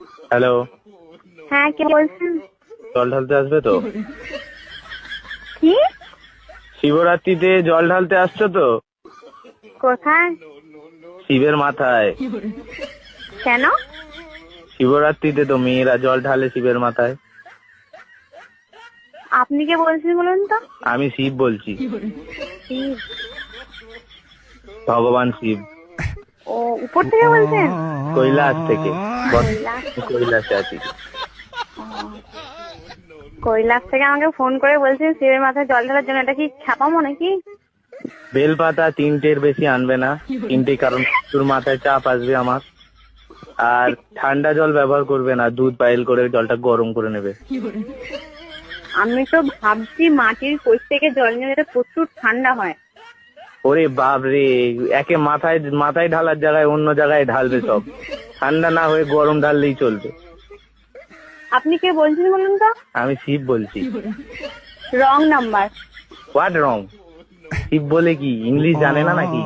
Hello হ্যাঁ কে বলছেন? জল ঢালতে আসবে তো? কি? শিবরাত্রিতে জল ঢালতে আসছো তো? কোথায়? শিবের মাথায়। কেন? শিবরাত্রিতে তো মেয়েরা জল ঢালে শিবের মাথায়। আপনি কে বলছেন বলুন তো? আমি শিব বলছি। শিব। ভগবান শিব। উপর থেকে বলছেন? কৈলাস থেকে। কৈলাস। আছি কৈলাস থেকে আমাকে ফোন করে বলছেন শিবের মাথায় জল ঢালার জন্য। এটা কি ছাপামো নাকি? বেলপাতা তিনটের বেশি আনবে না। তিনটে কারণ তোর মাথায় চাপ আসবে আমার। আর ঠান্ডা জল ব্যবহার করবে না। দুধ পাইল করে জলটা গরম করে নেবে। আমি তো ভাবছি মাটির কোষ থেকে জল নিয়ে প্রচুর ঠান্ডা হয়। ওরে বাবরে একে মাথায় মাথায় ঢালার জায়গায় অন্য জায়গায় ঢালবে সব। ঠান্ডা না হয়ে গরম ঢাললেই চলবে। আপনি কে বলছেন বলুন তো? আমি শিব বলছি। Wrong number. What wrong Shiv বলে কি? ইংলিশ জানে না নাকি?